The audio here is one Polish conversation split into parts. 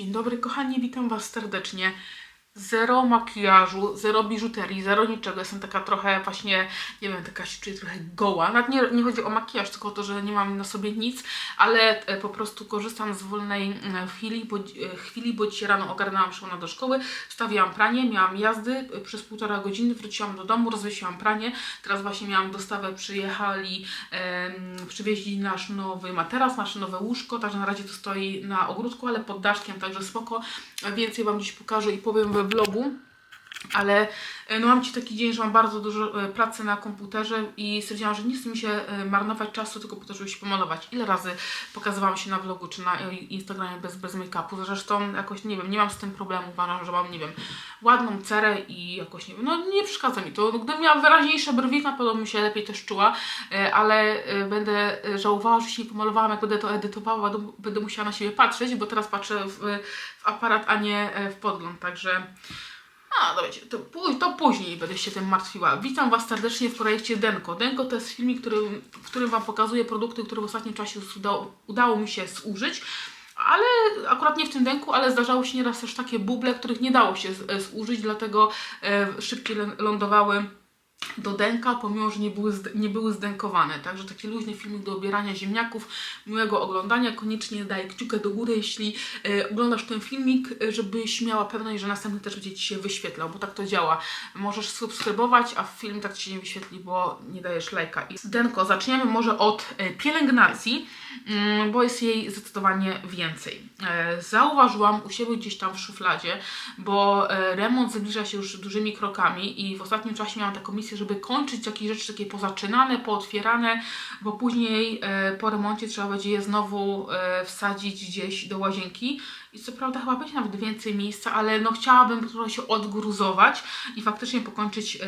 Dzień dobry kochani, witam Was serdecznie. Zero makijażu, zero biżuterii, zero niczego. Jestem taka trochę właśnie, nie wiem, taka się czuję trochę goła. Nawet nie, nie chodzi o makijaż, tylko o to, że nie mam na sobie nic, ale e, po prostu korzystam z wolnej e, chwili, bo, e, chwili, bo dzisiaj rano ogarnęłam Szymona do szkoły, wstawiłam pranie, miałam jazdy przez półtora godziny, wróciłam do domu, rozwiesiłam pranie. Teraz właśnie miałam dostawę, przyjechali, em, przywieźli nasz nowy materac, nasze nowe łóżko, także na razie to stoi na ogródku, ale pod daszkiem, także spoko. Więcej Wam dziś pokażę i powiem we vlogu. Ale e, no mam Ci taki dzień, że mam bardzo dużo e, pracy na komputerze i stwierdziłam, że nie chce mi się e, marnować czasu, tylko po to, żeby się pomalować. Ile razy pokazywałam się na vlogu czy na Instagramie bez, bez make-upu, zresztą jakoś, nie wiem, nie mam z tym problemu, uważam, że mam, nie wiem, ładną cerę i jakoś, nie wiem, no nie przeszkadza mi to. Gdybym miała wyraźniejsze brwi, na pewno bym się lepiej też czuła, ale będę żałowała, że się nie pomalowałam, jak będę to edytowała, będę- musiała na siebie patrzeć, bo teraz patrzę w, w aparat, a nie w podgląd, także... A, wiecie, to, to później będę się tym martwiła. Witam Was serdecznie w projekcie Denko. Denko to jest filmik, który, w którym Wam pokazuję produkty, które w ostatnim czasie udało, udało mi się zużyć. Ale akurat nie w tym denku, ale zdarzało się nieraz też takie buble, których nie dało się z, zużyć, dlatego e, szybciej lądowały do denka, pomimo, że nie były, nie były zdenkowane. Także taki luźny filmik do obierania ziemniaków, miłego oglądania. Koniecznie daj kciukę do góry, jeśli e, oglądasz ten filmik, e, żebyś miała pewność, że następny też będzie Ci się wyświetlał, bo tak to działa. Możesz subskrybować, a film tak Ci się nie wyświetli, bo nie dajesz lajka. I Denko, zaczniemy może od e, pielęgnacji, mm, bo jest jej zdecydowanie więcej. E, Zauważyłam u siebie gdzieś tam w szufladzie, bo e, remont zbliża się już dużymi krokami i w ostatnim czasie miałam taką misję, żeby kończyć jakieś rzeczy takie pozaczynane, pootwierane, bo później e, po remoncie trzeba będzie je znowu e, wsadzić gdzieś do łazienki. I co prawda chyba będzie nawet więcej miejsca, ale no chciałabym trochę się odgruzować i faktycznie pokończyć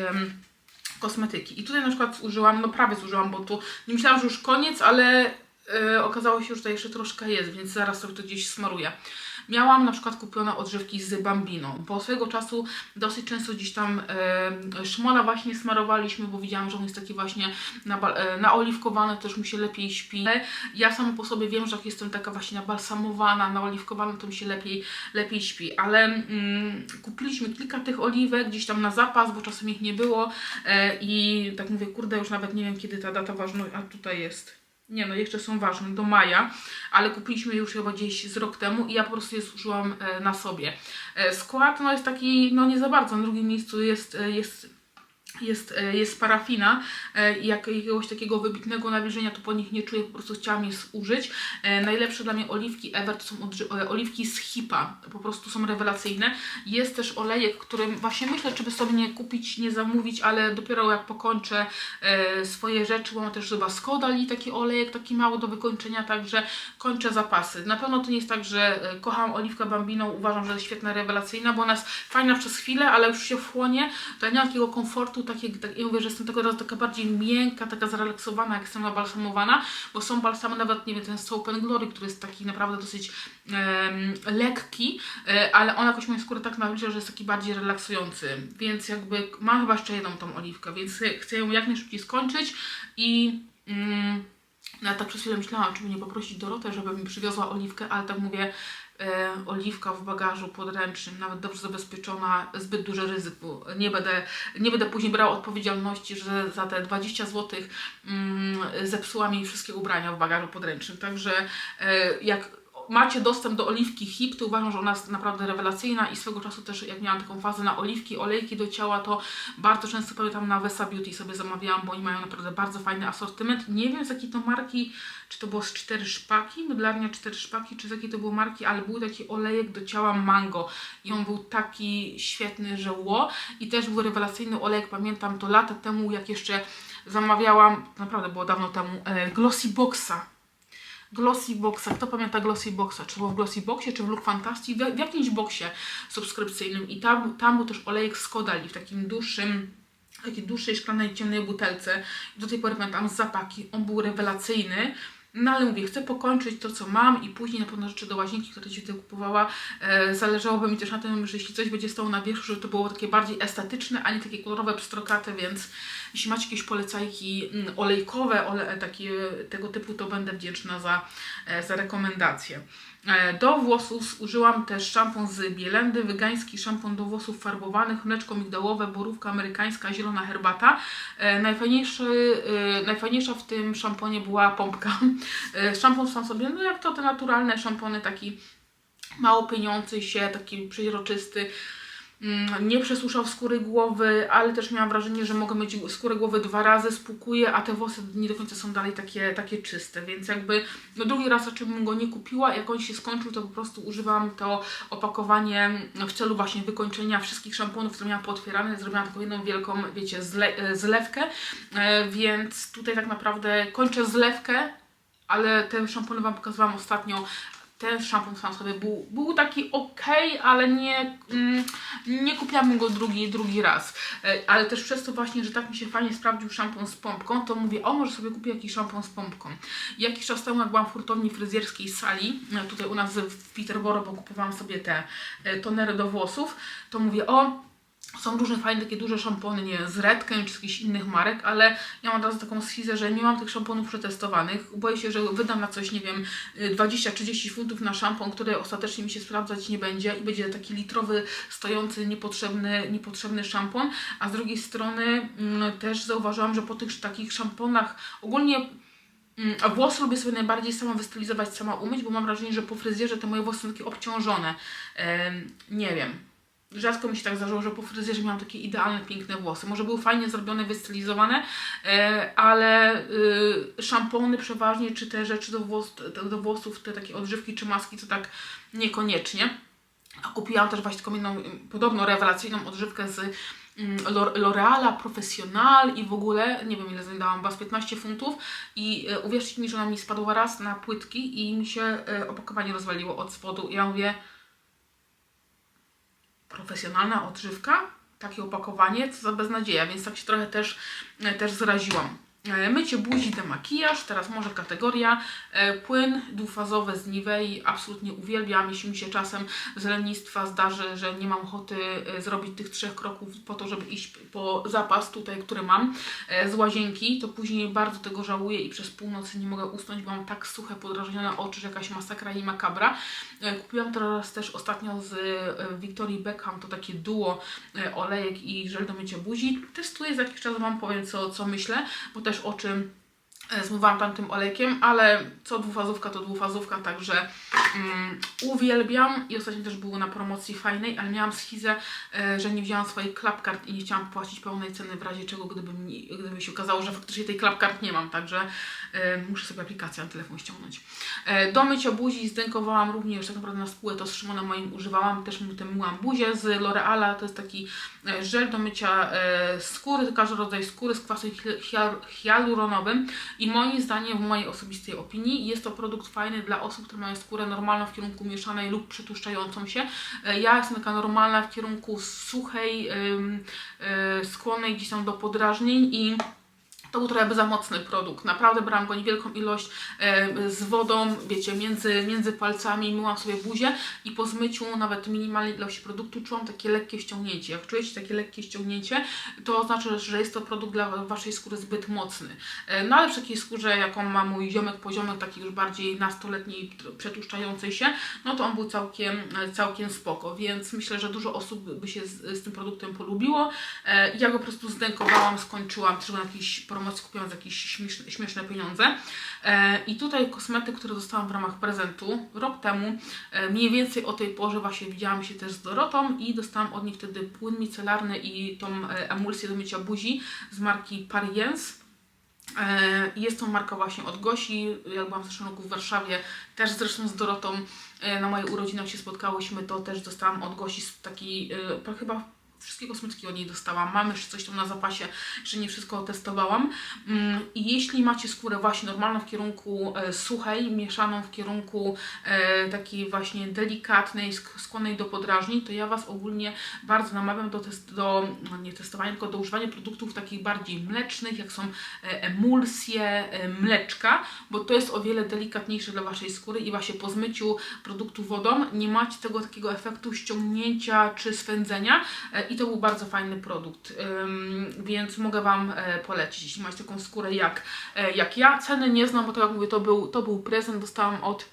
kosmetyki. I tutaj na przykład zużyłam, no prawie zużyłam, bo tu nie myślałam, że już koniec, ale e, okazało się, że tutaj jeszcze troszkę jest, więc zaraz sobie to gdzieś smaruję. Miałam na przykład kupione odżywki z Bambino, bo swego czasu dosyć często gdzieś tam e, szmola właśnie smarowaliśmy, bo widziałam, że on jest taki właśnie naba- e, naoliwkowany, też mi się lepiej śpi. Ja sama po sobie wiem, że jak jestem taka właśnie nabalsamowana, naoliwkowana, to mi się lepiej, lepiej śpi. Ale mm, kupiliśmy kilka tych oliwek gdzieś tam na zapas, bo czasem ich nie było e, i tak mówię, kurde, już nawet nie wiem kiedy ta data ważności, a tutaj jest. Nie no, jeszcze są ważne, do maja, ale kupiliśmy już chyba gdzieś z rok temu i ja po prostu je zużyłam e, na sobie. E, skład no jest taki, no nie za bardzo, na drugim miejscu jest, e, jest jest, e, jest parafina e, jak jakiegoś takiego wybitnego nawilżenia to po nich nie czuję, po prostu chciałam je zużyć. E, Najlepsze dla mnie oliwki Ever to są oliwki z Hipa, po prostu są rewelacyjne. Jest też olejek, którym właśnie myślę, czy by sobie nie kupić, nie zamówić, ale dopiero jak pokończę swoje rzeczy, bo mam też chyba Skodali taki olejek, taki mały do wykończenia, także kończę zapasy. Na pewno to nie jest tak, że kocham oliwkę Bambino, uważam, że jest świetna, rewelacyjna, bo ona jest fajna przez chwilę, ale już się wchłonie, to ja nie mam takiego komfortu, takiego, tak, ja mówię, że jestem tego razu taka bardziej miękka, taka zrelaksowana, jak jestem nabalsamowana, bo są balsamy, nawet nie wiem, ten Soap and Glory, który jest taki naprawdę dosyć em, lekki, e, ale on jakoś moją skórę tak nawilża, że jest taki bardziej relaksujący, więc jakby mam chyba jeszcze jedną tą oliwkę, więc chcę ją jak najszybciej skończyć i... Mm, ja tak przez chwilę myślałam, czy by nie poprosić Dorotę, żeby mi przywiozła oliwkę, ale tak mówię, oliwka w bagażu podręcznym, nawet dobrze zabezpieczona, zbyt duże ryzyko. Nie będę, nie będę później brała odpowiedzialności, że za te 20 zł mm, zepsuła mi wszystkie ubrania w bagażu podręcznym. Także e, jak macie dostęp do oliwki HIP, to uważam, że ona jest naprawdę rewelacyjna i swego czasu też jak miałam taką fazę na oliwki, olejki do ciała, to bardzo często pamiętam na Vesa Beauty sobie zamawiałam, bo oni mają naprawdę bardzo fajny asortyment. Nie wiem z jakiej to marki, czy to było z cztery szpaki, mydlarnia cztery szpaki, czy z jakiej to było marki, ale był taki olejek do ciała mango i on był taki świetny, że ło. I też był rewelacyjny olejek, pamiętam to lata temu, jak jeszcze zamawiałam, naprawdę było dawno temu, e, Glossy Boxa. Glossy Boxa. Kto pamięta Glossy Boxa? Czy było w Glossy Boxie, czy w Look Fantastic? W, w jakimś boksie subskrypcyjnym. I tam, tam był też olejek z Kodali w takim dłuższym takiej dłuższej szklanej, ciemnej butelce. Do tej pory pamiętam zapaki. On był rewelacyjny. No ale mówię, chcę pokończyć to, co mam i później na pewno rzeczy do łazienki, które Ci tutaj kupowała. E, zależałoby mi też na tym, że jeśli coś będzie stało na wierzchu, żeby to było takie bardziej estetyczne, a nie takie kolorowe, pstrokate, więc jeśli macie jakieś polecajki mm, olejkowe, ole, takie, tego typu, to będę wdzięczna za, e, za rekomendacje. E, Do włosów użyłam też szampon z Bielendy, wegański szampon do włosów farbowanych, mleczko migdałowe, borówka amerykańska, zielona herbata. E, Najfajniejszy, najfajniejsza w tym szamponie była pompka. Szampon sam sobie, no jak to te naturalne szampony, taki mało pieniący się, taki przeźroczysty. Mm, Nie przesuszał skóry głowy, ale też miałam wrażenie, że mogę mieć skórę głowy dwa razy, spłukuje, a te włosy nie do końca są dalej takie, takie czyste, więc jakby no drugi raz raczej bym go nie kupiła, jak on się skończył, to po prostu używam to opakowanie w celu właśnie wykończenia wszystkich szamponów, które miałam pootwierane, zrobiłam taką jedną wielką, wiecie, zle, e, zlewkę, e, więc tutaj tak naprawdę kończę zlewkę, ale te szampony Wam pokazywałam ostatnio, ten szampon sam sobie był, był taki ok, ale nie, mm, nie kupiłabym go drugi, drugi raz. E, Ale też przez to właśnie, że tak mi się fajnie sprawdził szampon z pompką, to mówię, o może sobie kupię jakiś szampon z pompką. Jakiś czas temu, jak byłam w hurtowni fryzjerskiej Sali, e, tutaj u nas w Peterborough, bo kupowałam sobie te e, tonery do włosów, to mówię, o są różne fajne, takie duże szampony, nie wiem, z Redken czy z jakichś innych marek, ale ja mam od razu taką schizę, że nie mam tych szamponów przetestowanych. Boję się, że wydam na coś, nie wiem, y, 20-30 funtów na szampon, który ostatecznie mi się sprawdzać nie będzie i będzie taki litrowy, stojący, niepotrzebny, niepotrzebny szampon. A z drugiej strony mm, też zauważyłam, że po tych takich szamponach ogólnie Mm, A włosy lubię sobie najbardziej sama wystylizować, sama umyć, bo mam wrażenie, że po fryzjerze te moje włosy są takie obciążone. Em, nie wiem. Rzadko mi się tak zdarzyło, że po fryzjerze miałam takie idealne, piękne włosy. Może były fajnie zrobione, wystylizowane, e, ale y, szampony przeważnie, czy te rzeczy do, włos, do włosów, te takie odżywki czy maski, to tak niekoniecznie. A kupiłam też właśnie taką jedną, ym, podobno rewelacyjną odżywkę z L'Or- L'Oreala Professional i w ogóle, nie wiem ile chyba z 15 funtów i e, uwierzcie mi, że ona mi spadła raz na płytki i mi się e, opakowanie rozwaliło od spodu. Ja mówię, profesjonalna odżywka, takie opakowanie, co za beznadzieja, więc tak się trochę też, też zraziłam. E, Mycie buzi, demakijaż, teraz może kategoria e, płyn dwufazowy z Nivei, absolutnie uwielbiam, jeśli mi się czasem z lenistwa zdarzy, że nie mam ochoty e, zrobić tych trzech kroków po to, żeby iść po zapas tutaj, który mam z łazienki, to później bardzo tego żałuję i przez północy nie mogę usnąć, bo mam tak suche, podrażnione oczy, że jakaś masakra i makabra. Kupiłam teraz też ostatnio z Victorii Beckham, to takie duo olejek i żel do mycia buzi. Testuję za jakiś czas, Wam powiem co, co myślę, bo też oczy e, zmywałam tam tym olejkiem, ale co dwufazówka to dwufazówka, także mm, uwielbiam. I ostatnio też było na promocji fajnej, ale miałam schizę, e, że nie wzięłam swoich klapkart i nie chciałam płacić pełnej ceny w razie czego, gdyby mi, gdyby się okazało, że faktycznie tej klapkart nie mam, także e, muszę sobie aplikację na telefon ściągnąć. E, do mycia buzi zdękowałam również, tak naprawdę na spółę to z Szymonem moim używałam, też mu tym myłam buzię z L'Oreala, to jest taki e, żel do mycia e, skóry, każdy rodzaj skóry z kwasem hi- hial- hialuronowym i moim zdaniem, w mojej osobistej opinii, jest to produkt fajny dla osób, które mają skórę normalną w kierunku mieszanej lub przetłuszczającą się. E, Ja jestem taka normalna w kierunku suchej, y, skłonnej gdzieś tam do podrażnień i to był trochę za mocny produkt. Naprawdę brałam go niewielką ilość e, z wodą, wiecie, między, między palcami, myłam sobie buzię i po zmyciu nawet minimalnej ilości produktu czułam takie lekkie ściągnięcie. Jak czujecie takie lekkie ściągnięcie, to oznacza, że jest to produkt dla Waszej skóry zbyt mocny. E, no ale w takiej skórze, jaką ma mój ziomek, poziomek, taki już bardziej nastoletniej, przetłuszczającej się, no to on był całkiem, całkiem spoko, więc myślę, że dużo osób by się z, z tym produktem polubiło. E, ja go po prostu zdękowałam, skończyłam, też go na promocji kupiłam za jakieś śmieszne, śmieszne pieniądze. E, I tutaj kosmetyk, który dostałam w ramach prezentu rok temu, e, mniej więcej o tej porze właśnie widziałam się też z Dorotą i dostałam od niej wtedy płyn micelarny i tą e, emulsję do mycia buzi z marki Pariens. Jest to marka właśnie od Gosi. Jak byłam w zeszłym roku w Warszawie, też zresztą z Dorotą na moje urodziny jak się spotkałyśmy, to też dostałam od Gosi taki, chyba wszystkie kosmetyki od niej dostałam. Mam jeszcze coś tam na zapasie, że nie wszystko testowałam. Mm, I jeśli macie skórę właśnie normalną w kierunku e, suchej, mieszaną w kierunku e, takiej właśnie delikatnej, sk- skłonnej do podrażnień, to ja Was ogólnie bardzo namawiam do, test, do no nie testowania, tylko do używania produktów takich bardziej mlecznych, jak są e, emulsje, mleczka, bo to jest o wiele delikatniejsze dla Waszej skóry i właśnie po zmyciu produktu wodą nie macie tego takiego efektu ściągnięcia czy swędzenia i to był bardzo fajny produkt, więc mogę Wam e, polecić, jeśli macie taką skórę jak, e, jak ja. Ceny nie znam, bo to jak mówię, to był, to był prezent, dostałam od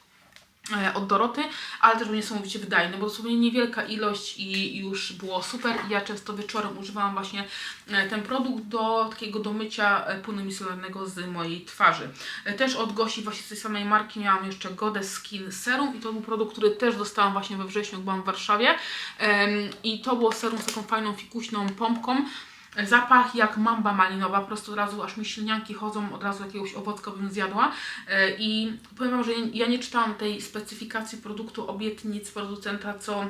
od Doroty, ale też niesamowicie wydajny, bo dosłownie niewielka ilość i już było super. Ja często wieczorem używałam właśnie e, ten produkt do takiego do mycia e, płynu micelarnego z mojej twarzy. E, Też od Gosi właśnie z tej samej marki miałam jeszcze Goddess Skin Serum i to był produkt, który też dostałam właśnie we wrześniu, jak byłam w Warszawie i to było serum z taką fajną fikuśną pompką. Zapach jak mamba malinowa, po prostu od razu aż mi ślinianki chodzą, od razu jakiegoś owocka bym zjadła. E, I powiem Wam, że ja- ja nie czytałam tej specyfikacji produktu, obietnic producenta, co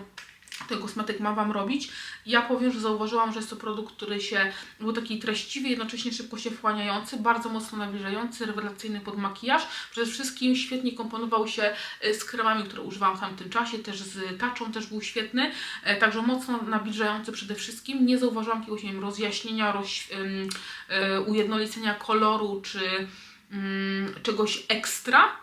ten kosmetyk ma Wam robić. Ja powiem, że zauważyłam, że jest to produkt, który się był taki treściwy, jednocześnie szybko się wchłaniający, bardzo mocno nawilżający, rewelacyjny pod makijaż. Przede wszystkim świetnie komponował się e, z kremami, które używałam w tamtym czasie, też z taczą też był świetny, e, także mocno nawilżający przede wszystkim. Nie zauważyłam jakiegoś, nie wiem, rozjaśnienia, roz, y, ujednolicenia koloru czy ym, czegoś ekstra.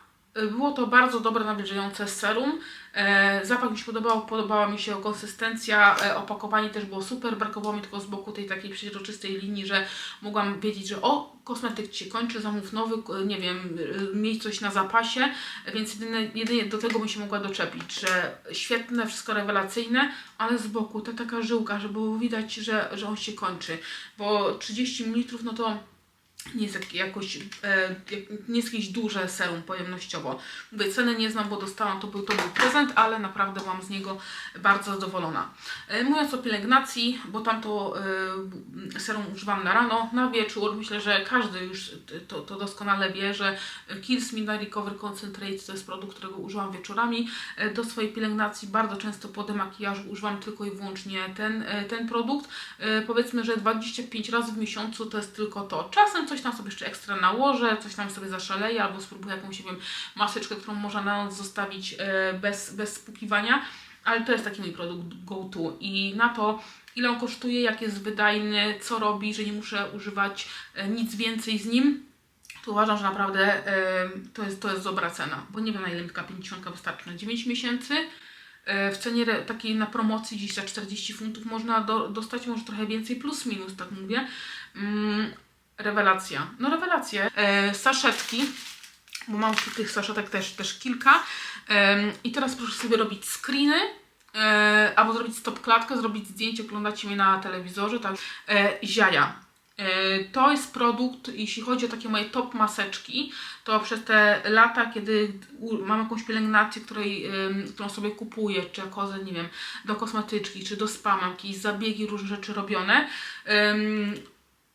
Było to bardzo dobre, nawilżające serum. E, zapach mi się podobał, podobała mi się konsystencja, e, opakowanie też było super. Brakowało mi tylko z boku tej takiej przeźroczystej linii, że mogłam wiedzieć, że o, kosmetyk się kończy, zamów nowy, nie wiem, y, mieć coś na zapasie, więc jedynie, jedynie do tego bym się mogła doczepić, że świetne, wszystko rewelacyjne, ale z boku ta taka żyłka, żeby było widać, że, że on się kończy, bo 30 ml no to nie jest jak, jakoś, e, nie jest jakieś duże serum pojemnościowo. Mówię, ceny nie znam, bo dostałam, to był, to był prezent, ale naprawdę byłam z niego bardzo zadowolona. E, mówiąc o pielęgnacji, bo tam to e, serum używam na rano, na wieczór, myślę, że każdy już to, to doskonale wie, że Kills Midnight Recover Concentrate to jest produkt, którego używam wieczorami. E, Do swojej pielęgnacji bardzo często po demakijażu używam tylko i wyłącznie ten, e, ten produkt. E, Powiedzmy, że 25 razy w miesiącu to jest tylko to. Czasem coś tam sobie jeszcze ekstra nałożę, coś tam sobie zaszaleję albo spróbuję jakąś, nie wiem, maseczkę, którą można na noc zostawić e, bez, bez spłukiwania, ale to jest taki mój produkt go to i na to ile on kosztuje, jak jest wydajny, co robi, że nie muszę używać e, nic więcej z nim, to uważam, że naprawdę e, to, jest, to jest dobra cena, bo nie wiem na ile taka 50 wystarczy, na 9 miesięcy. W cenie takiej na promocji dziś za 40 funtów można do, dostać może trochę więcej, plus minus, tak mówię. Mm, rewelacja. No rewelacje. E, saszetki, bo mam tych saszetek też, też kilka. Em, I teraz proszę sobie robić screeny. E, albo zrobić stop klatkę, zrobić zdjęcie, oglądacie mnie na telewizorze, tak. E, ziaja. E, To jest produkt, jeśli chodzi o takie moje top maseczki, to przez te lata, kiedy mam jakąś pielęgnację, której, którą sobie kupuję, czy jako, nie wiem, do kosmetyczki, czy do spa, jakieś zabiegi, różne rzeczy robione,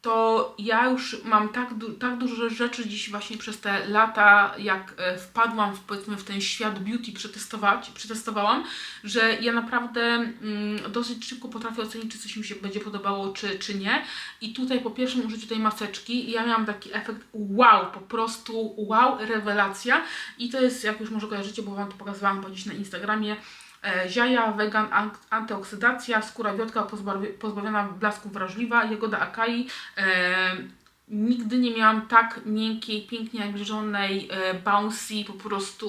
to ja już mam tak, du- tak dużo rzeczy dziś właśnie przez te lata, jak e, wpadłam w, powiedzmy w ten świat beauty, przetestować, przetestowałam, że ja naprawdę mm, dosyć szybko potrafię ocenić, czy coś mi się będzie podobało, czy, czy nie. I tutaj po pierwszym użyciu tej maseczki ja miałam taki efekt wow, po prostu wow, rewelacja. I to jest, jak już może kojarzycie, bo Wam to pokazywałam gdzieś na Instagramie, ziaja, wegan, an- antyoksydacja, skóra wiotka pozbawi- pozbawiona blasku wrażliwa, jagoda akai. E, nigdy nie miałam tak miękkiej, pięknie nawilżonej, e, bouncy, po prostu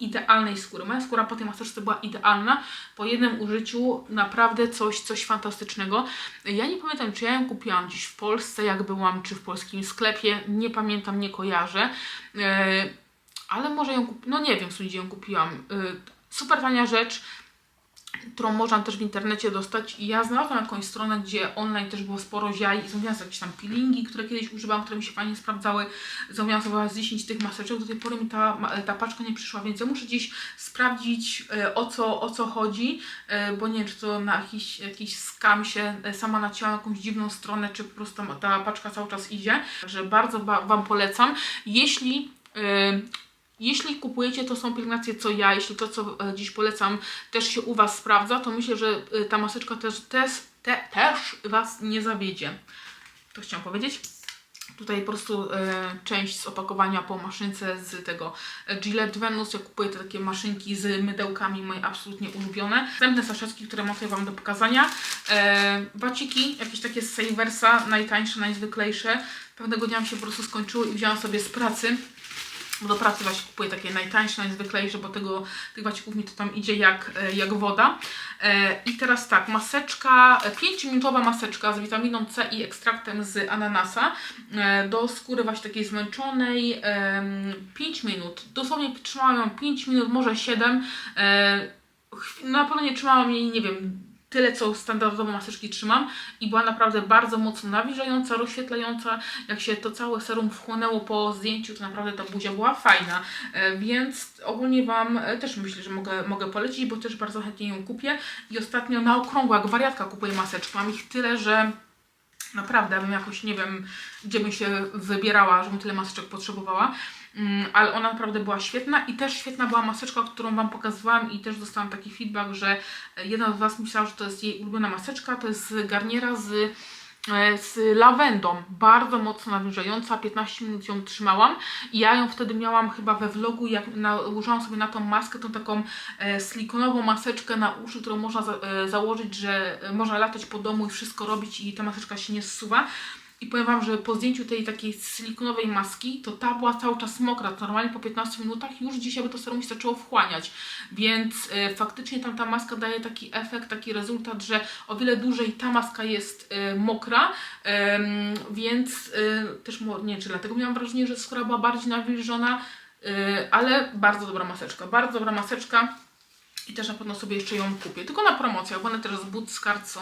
idealnej skóry. Moja skóra po tej maseczce była idealna. Po jednym użyciu naprawdę coś, coś fantastycznego. Ja nie pamiętam, czy ja ją kupiłam gdzieś w Polsce, jak byłam, czy w polskim sklepie. Nie pamiętam, nie kojarzę. E, ale może ją kupiłam, no nie wiem, w sumie gdzie ją kupiłam. Super tania rzecz, którą można też w internecie dostać. I ja znalazłam jakąś stronę, gdzie online też było sporo ziaj i zamówiłam sobie jakieś tam peelingi, które kiedyś używałam, które mi się fajnie sprawdzały. Zamówiłam sobie z 10 tych maseczek. Do tej pory mi ta, ta paczka nie przyszła, więc ja muszę gdzieś sprawdzić e, o co, o co chodzi, e, bo nie wiem, czy to na jakiś, jakiś skam się e, sama nacięłam jakąś dziwną stronę, czy po prostu ta, paczka cały czas idzie. Także bardzo ba- Wam polecam. Jeśli jeśli kupujecie to są pielęgnacje co ja, jeśli to co e, dziś polecam też się u Was sprawdza, to myślę, że e, ta maseczka też, też, te, też Was nie zawiedzie. To chciałam powiedzieć. Tutaj po prostu e, część z opakowania po maszynce z tego e, Gillette Venus. Ja kupuję te takie maszynki z mydełkami, moje absolutnie ulubione. Następne saszetki, które mam tutaj Wam do pokazania. E, waciki, jakieś takie z Saversa, najtańsze, najzwyklejsze. Pewnego dnia mi się po prostu skończyły i wzięłam sobie z pracy Bo do pracy właśnie kupuję takie najtańsze, najzwyklejsze, bo tego, tych wacików mi to tam idzie jak, e, jak woda. E, I teraz tak, maseczka, 5-minutowa maseczka z witaminą C i ekstraktem z ananasa e, do skóry właśnie takiej zmęczonej. 5 minut. Dosłownie trzymałam ją 5 minut, może 7. Na pewno nie trzymałam jej, nie wiem, tyle, co standardowo maseczki trzymam i była naprawdę bardzo mocno nawilżająca, rozświetlająca. Jak się to całe serum wchłonęło po zdjęciu, to naprawdę ta buzia była fajna. E, więc ogólnie Wam e, też myślę, że mogę, mogę polecić, bo też bardzo chętnie ją kupię. I ostatnio na okrągło, jak wariatka kupuję maseczki. Mam ich tyle, że naprawdę bym jakoś nie wiem, gdzie bym się wybierała, żebym tyle maseczek potrzebowała. Mm, ale ona naprawdę była świetna i też świetna była maseczka, którą Wam pokazywałam i też dostałam taki feedback, że jedna z Was myślała, że to jest jej ulubiona maseczka, to jest z Garniera z, e, z lawendą, bardzo mocno nawilżająca, 15 minut ją trzymałam i ja ją wtedy miałam chyba we vlogu, jak nałożyłam sobie na tą maskę, tą taką e, silikonową maseczkę na uszy, którą można za, e, założyć, że e, można latać po domu i wszystko robić i ta maseczka się nie zsuwa. I powiem Wam, że po zdjęciu tej takiej silikonowej maski, to ta była cały czas mokra. Normalnie po 15 minutach już dzisiaj by to serum się zaczęło wchłaniać. Więc e, faktycznie tam ta maska daje taki efekt, taki rezultat, że o wiele dłużej ta maska jest e, mokra. więc e, też, nie wiem, czy dlatego miałam wrażenie, że skóra była bardziej nawilżona, ale bardzo dobra maseczka. Bardzo dobra maseczka. I też na pewno sobie jeszcze ją kupię. Tylko na promocjach, bo one teraz Card są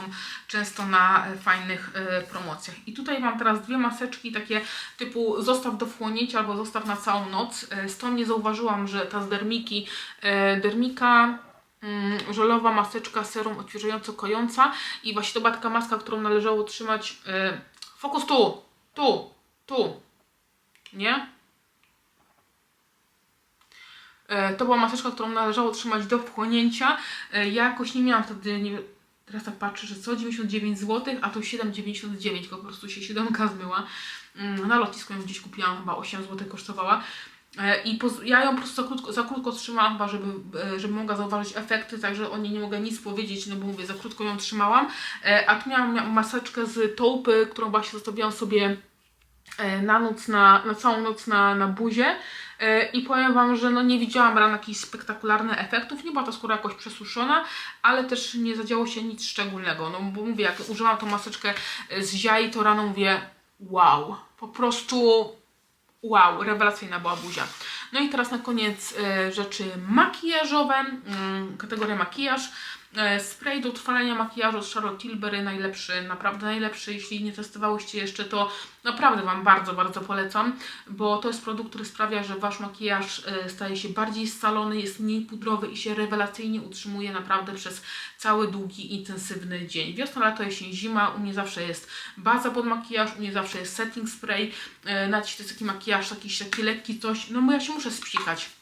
często na e, fajnych e, promocjach. I tutaj mam teraz dwie maseczki takie typu zostaw do wchłonięcia albo zostaw na całą noc. E, z tą nie zauważyłam, że ta z Dermiki, Dermika mm, żelowa maseczka serum odświeżająco-kojąca i właśnie to była maska, którą należało trzymać fokus tu, tu, tu, nie? E, to była maseczka, którą należało trzymać do wchłonięcia. E, ja jakoś nie miałam wtedy, nie, teraz tak patrzę, że co 99 zł, a to 7,99, po prostu się 7 zmyła. Mm, na lotnisku ją gdzieś kupiłam, chyba 8 zł kosztowała. E, I ja ją po prostu za krótko, za krótko trzymałam, chyba żeby, żeby mogła zauważyć efekty, także o niej nie mogę nic powiedzieć, no bo mówię, za krótko ją trzymałam. A tu miałam maseczkę z taupy, którą właśnie zostawiłam sobie na noc, na, na całą noc na, na buzie. E, I powiem Wam, że no nie widziałam rano jakichś spektakularnych efektów. Nie była ta skóra jakoś przesuszona, ale też nie zadziało się nic szczególnego. No bo mówię, jak używam tą maseczkę z ziai, to rano mówię wow, po prostu wow, rewelacyjna była buzia. No i teraz na koniec e, rzeczy makijażowe, mm, kategoria makijaż. E, spray do utrwalania makijażu z Charlotte Tilbury, najlepszy, naprawdę najlepszy. Jeśli nie testowałyście jeszcze, to naprawdę Wam bardzo, bardzo polecam, bo to jest produkt, który sprawia, że Wasz makijaż e, staje się bardziej scalony, jest mniej pudrowy i się rewelacyjnie utrzymuje naprawdę przez cały długi, intensywny dzień. Wiosna, lato, jesień, zima, u mnie zawsze jest baza pod makijaż, u mnie zawsze jest setting spray, e, nawet to jest taki makijaż, taki, taki lekki coś, no bo ja się muszę spsikać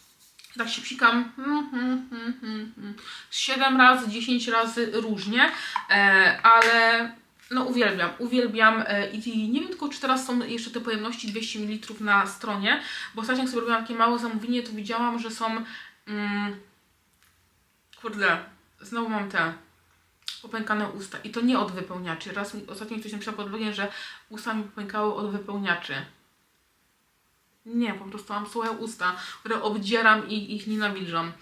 tak się psikam hmm, hmm, hmm, 7 razy, 10 razy różnie, e, ale no uwielbiam, uwielbiam e, i nie wiem tylko czy teraz są jeszcze te pojemności 200 ml na stronie, bo ostatnio jak sobie robiłam takie małe zamówienie, to widziałam, że są mm, kurde, znowu mam te popękane usta i to nie od wypełniaczy. Raz mi ostatnio ktoś napisał pod blogiem, że usta mi popękały od wypełniaczy. Nie, po prostu mam suche usta, które obdzieram i ich nienawilżam.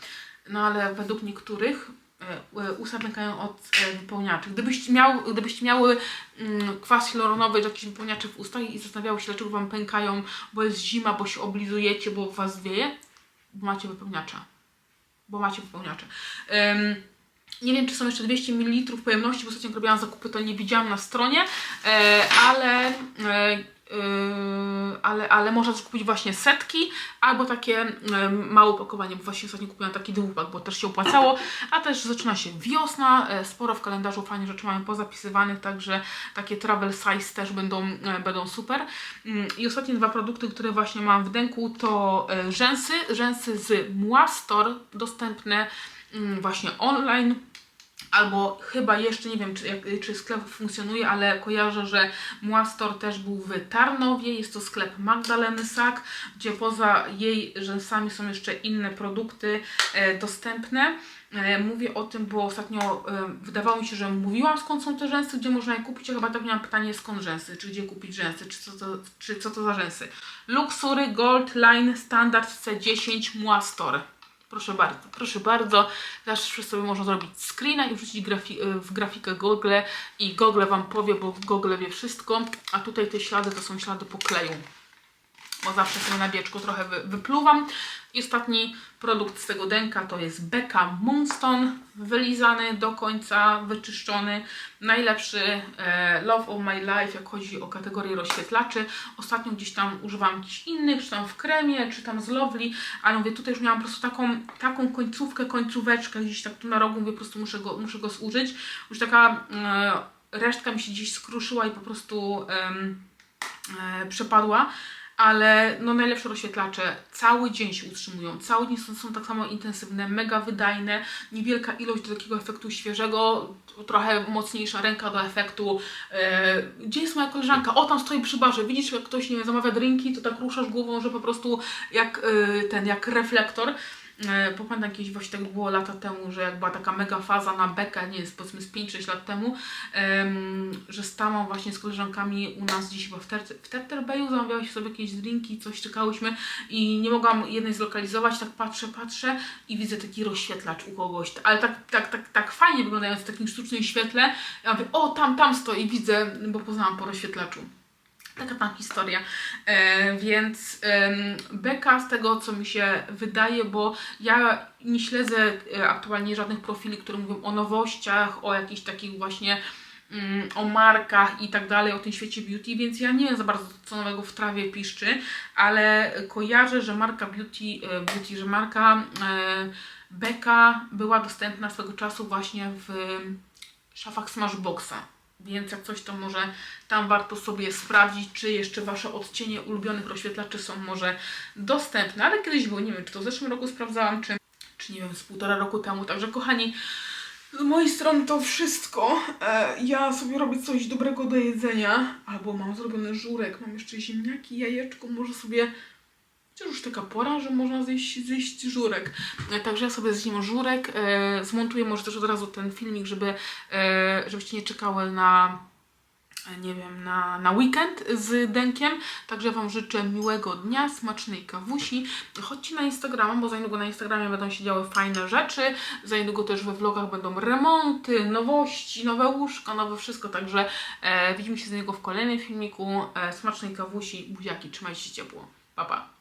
No ale według niektórych e, e, usta pękają od e, wypełniaczy. Gdybyście, miał, miały mm, kwas hialuronowy czy jakieś wypełniacze w ustach i zastanawiały się, dlaczego Wam pękają, bo jest zima, bo się oblizujecie, bo Was wieje, bo macie wypełniacza. Bo macie wypełniacze. Um, nie wiem, czy są jeszcze 200 ml pojemności, bo ostatnio robiłam zakupy, to nie widziałam na stronie, ale Yy, ale, ale można też kupić właśnie setki albo takie yy, małe opakowanie, bo właśnie ostatnio kupiłam taki dwupak, bo też się opłacało, a też zaczyna się wiosna, yy, sporo w kalendarzu fajnie rzeczy mamy pozapisywanych, także takie travel size też będą, będą super. I ostatnie dwa produkty, które właśnie mam w denku to rzęsy, rzęsy z Muastor, dostępne właśnie online albo chyba jeszcze nie wiem, czy, jak, czy sklep funkcjonuje, ale kojarzę, że Muastor też był w Tarnowie. Jest to sklep Magdaleny Sak, gdzie poza jej rzęsami są jeszcze inne produkty e, dostępne. E, Mówię o tym, bo ostatnio e, wydawało mi się, że mówiłam skąd są te rzęsy, gdzie można je kupić, chyba tak miałam pytanie skąd rzęsy, czy gdzie kupić rzęsy, czy co to, czy co to za rzęsy. Luxury Gold Line Standard C10 Mua. Proszę bardzo, proszę bardzo. Zawsze sobie można zrobić screena i wrzucić grafi e, w grafikę Google i Google Wam powie, bo Google wie wszystko, a tutaj te ślady to są ślady pokleju bo zawsze sobie na wieczku trochę wy, wypluwam. I ostatni produkt z tego denka to jest Becca Moonstone, wylizany do końca, wyczyszczony. Najlepszy e, Love of My Life, jak chodzi o kategorię rozświetlaczy. Ostatnio gdzieś tam używam jakichś innych, czy tam w kremie, czy tam z Lovely, ale mówię, tutaj już miałam po prostu taką, taką końcówkę, końcóweczkę gdzieś tak tu na rogu, mówię, po prostu muszę go, muszę go zużyć. Już taka e, resztka mi się gdzieś skruszyła i po prostu e, przepadła ale no najlepsze rozświetlacze cały dzień się utrzymują, cały dzień są, są tak samo intensywne, mega wydajne, niewielka ilość do takiego efektu świeżego, trochę mocniejsza ręka do efektu. E, gdzie jest moja koleżanka? O, tam stoi przy barze, widzisz jak ktoś nie wiem, zamawia drinki, to tak ruszasz głową, że po prostu jak e, ten, jak reflektor. E, pamiętam kiedyś właśnie tak było lata temu, że jak była taka mega faza na bekę, nie jest powiedzmy z 5-6 lat temu, em, że stałam właśnie z koleżankami u nas gdzieś chyba w, Ter- w Terterbayu, zamawiałyśmy sobie jakieś drinki, coś czekałyśmy i nie mogłam jednej zlokalizować, tak patrzę, patrzę i widzę taki rozświetlacz u kogoś, ale tak, tak, tak, tak fajnie wyglądając w takim sztucznym świetle, ja mówię, o tam, tam stoi, widzę, bo poznałam po rozświetlaczu. Taka tam historia. E, więc em, beka z tego, co mi się wydaje, bo ja nie śledzę e, aktualnie żadnych profili, które mówią o nowościach, o jakichś takich właśnie mm, o markach i tak dalej, o tym świecie beauty, więc ja nie wiem za bardzo, co nowego w trawie piszczy, ale kojarzę, że marka beauty, e, beauty że marka e, Beka była dostępna swego czasu właśnie w szafach Smashboxa. Więc jak coś, to może tam warto sobie sprawdzić, czy jeszcze Wasze odcienie ulubionych rozświetlaczy są może dostępne. Ale kiedyś było, nie wiem, czy to w zeszłym roku sprawdzałam, czy, czy nie wiem, z półtora roku temu. Także kochani, z mojej strony to wszystko. E, ja sobie robię coś dobrego do jedzenia. Albo mam zrobiony żurek, mam jeszcze ziemniaki, jajeczko, może sobie... Chociaż już taka pora, że można zjeść, zjeść żurek. E, Także ja sobie zjem żurek, e, zmontuję może też od razu ten filmik, żeby, e, żebyście nie czekały na nie wiem, na, na weekend z Denkiem. Także Wam życzę miłego dnia, smacznej kawusi. Chodźcie na Instagrama, bo za niedługo na Instagramie będą się działy fajne rzeczy. Za niedługo też we vlogach będą remonty, nowości, nowe łóżka, nowe wszystko. Także e, widzimy się z niego w kolejnym filmiku. E, smacznej kawusi, buziaki, trzymajcie się ciepło. Pa, pa.